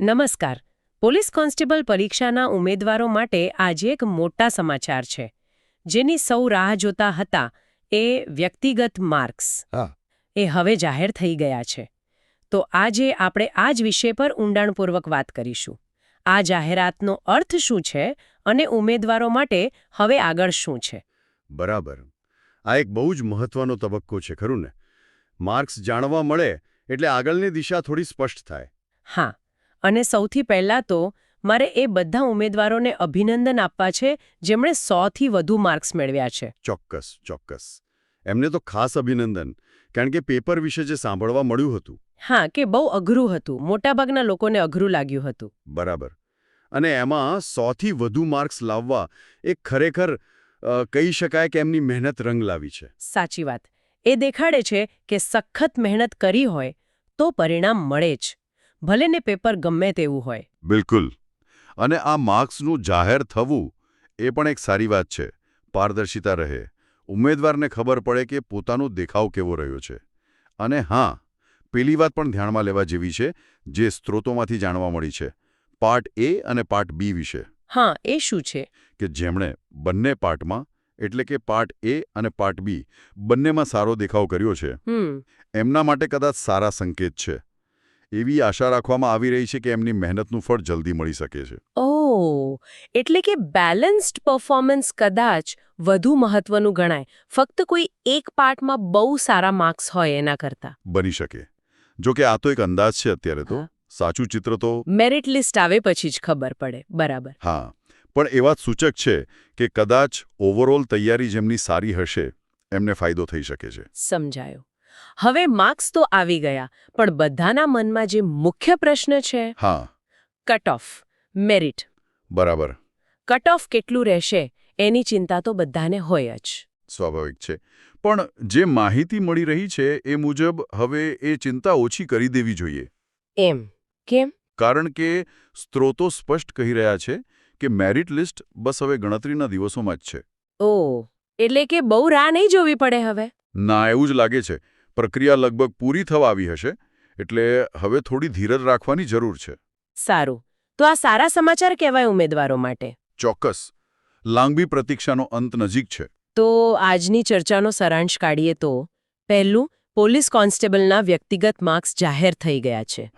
નમસ્કાર. Police constable પરીક્ષાના ઉમેદવારો માટે આજે એક મોટા સમાચાર છે. જેની સૌ રાહ જોતા હતા એ વ્યક્તિગત માર્ક્સ. એ હવે જાહેર થઈ ગયા છે. તો આજે આપણે આ જ વિષય પર ઊંડાણપૂર્વક વાત કરીશું. આ જાહેરાતનો અર્થ શું છે અને ઉમેદવારો માટે હવે આગળ શું છે? બરાબર. આ એક બહુ જ મહત્વનો તબક્કો છે ખરું ને? માર્ક્સ જાણવા મળે એટલે આગળની દિશા થોડી સ્પષ્ટ થાય. હા. અને સૌથી પહેલા તો મારે એ બધા ઉમેદવારોને અભિનંદન આપવા છે જેમણે સોથી વધુ માર્ક્સ મેળવ્યા છે. ચોક્કસ ચોક્કસ. એમને તો ખાસ અભિનંદન કારણ કે પેપર વિશે જે સાંભળવા મળ્યું હતું. હા કે બહુ અઘરું હતું. મોટાભાગના લોકોને અઘરું લાગ્યું હતું. બરાબર. અને એમાં સોથી વધુ માર્ક્સ લાવવા એ ખરેખર કહી શકાય કે એમની મહેનત રંગ લાવી છે. સાચી વાત. એ દેખાડે છે કે સખત મહેનત કરી હોય તો પરિણામ મળે જ. ભલે ને પેપર ગમે તેવું હોય. બિલકુલ. અને આ માર્ક્સનું જાહેર થવું એ પણ એક સારી વાત છે. પારદર્શિતા રહે. ઉમેદવારને ખબર પડે કે પોતાનો દેખાવ કેવો રહ્યો છે. અને હા પેલી વાત પણ ધ્યાનમાં લેવા જેવી છે જે સ્ત્રોતોમાંથી જાણવા મળી છે. પાર્ટ એ અને પાર્ટ બી વિશે. હા એ શું છે? કે જેમણે બંને પાર્ટમાં એટલે કે પાર્ટ એ અને પાર્ટ બી બંનેમાં સારો દેખાવ કર્યો છે. એમના માટે કદાચ સારા સંકેત છે. એવી આશા રાખવામાં આવી રહી છે કે એમની મહેનતનું ફળ જલ્દી મળી શકે છે. ઓહ એટલે કે બેલેન્સ્ડ પરફોર્મન્સ કદાચ વધુ મહત્વનું ગણાય. ફક્ત કોઈ એક પાર્ટમાં બહુ સારા માર્ક્સ હોય એના કરતા. બની શકે. જો કે આ તો એક અંદાજ છે અત્યારે તો. સાચું ચિત્ર તો મેરિટ લિસ્ટ આવે પછી જ ખબર પડે. બરાબર. હા. પણ એ વાત સૂચક છે કે કદાચ ઓવરઓલ તૈયારી જેમની સારી હશે એમને ફાયદો થઈ શકે છે. સમજાયો. હવે માર્ક્સ તો આવી ગયા પણ બધાના મનમાં જે મુખ્ય પ્રશ્ન છે હા. Cut off merit. બરાબર. કટ ઓફ કેટલું રહેશે એની ચિંતા તો બધાને હોય જ. સ્વાભાવિક છે. પણ જે માહિતી મળી રહી છે એ મુજબ હવે એ ચિંતા ઓછી કરી દેવી જોઈએ. એમ. કેમ? કારણ કે સ્ત્રોતો સ્પષ્ટ કહી રહ્યા છે કે મેરિટ લિસ્ટ બસ હવે ગણતરીના દિવસોમાં જ છે. ઓ એટલે કે બહુ રાહ નહીં જોવી પડે હવે? ના એવું જ લાગે છે. પ્રક્રિયા લગભગ પૂરી થવા આવી હશે એટલે હવે થોડી ધીરજ રાખવાની જરૂર છે. સારું. તો આ સારા સમાચાર કહેવાય ઉમેદવારો માટે. ચોક્કસ. લાંબી પ્રતીક્ષાનો અંત નજીક છે. તો આજની ચર્ચાનો સારાંશ કાઢીએ તો પહેલું પોલીસ કોન્સ્ટેબલના વ્યક્તિગત માર્ક્સ જાહેર થઈ ગયા છે.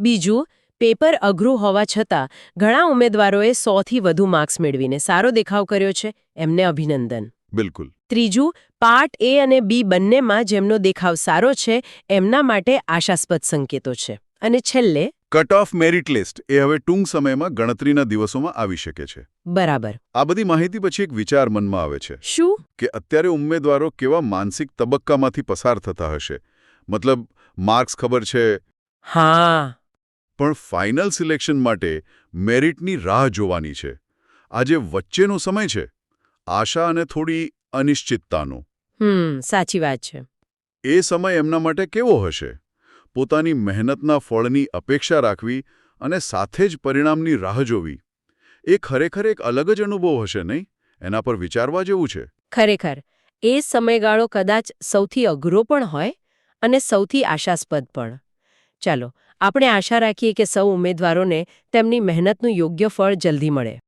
બીજું પેપર અઘરું હોવા છતાં ઘણા ઉમેદવારોએ સોથી વધુ માર્ક્સ મેળવીને સારો દેખાવ કર્યો છે. એમને અભિનંદન. બિલકુલ. ત્રીજું પાર્ટ એ અને બી બંનેમાં જેમનો દેખાવ સારો છે એમના માટે આશાસ્પદ સંકેતો છે. અને છેલ્લે કટ ઓફ મેરિટ લિસ્ટ એ હવે ટૂંક સમયમાં ગણતરીના દિવસોમાં આવી શકે છે. બરાબર. આ બધી માહિતી પછી એક વિચાર મનમાં આવે છે. શું? કે અત્યારે ઉમેદવારો કેવા માનસિક તબક્કામાંથી પસાર થતા હશે. મતલબ માર્ક્સ ખબર છે. હા. પણ ફાઇનલ સિલેક્શન માટે મેરિટની રાહ જોવાની છે. આજે વચ્ચેનો સમય છે. આશા અને થોડી અનિશ્ચિતતાનો. હમ સાચી વાત છે. એ સમય એમના માટે કેવો હશે? પોતાની મહેનતના ફળની અપેક્ષા રાખવી અને સાથે જ પરિણામની રાહ જોવી. એ ખરેખર એક અલગ જ અનુભવ હશે નહીં? એના પર વિચારવા જેવું છે. ખરેખર એ સમયગાળો કદાચ સૌથી અઘરો પણ હોય અને સૌથી આશાસ્પદ પણ. ચાલો આપણે આશા રાખીએ કે સૌ ઉમેદવારોને તેમની મહેનતનું યોગ્ય ફળ જલ્દી મળે.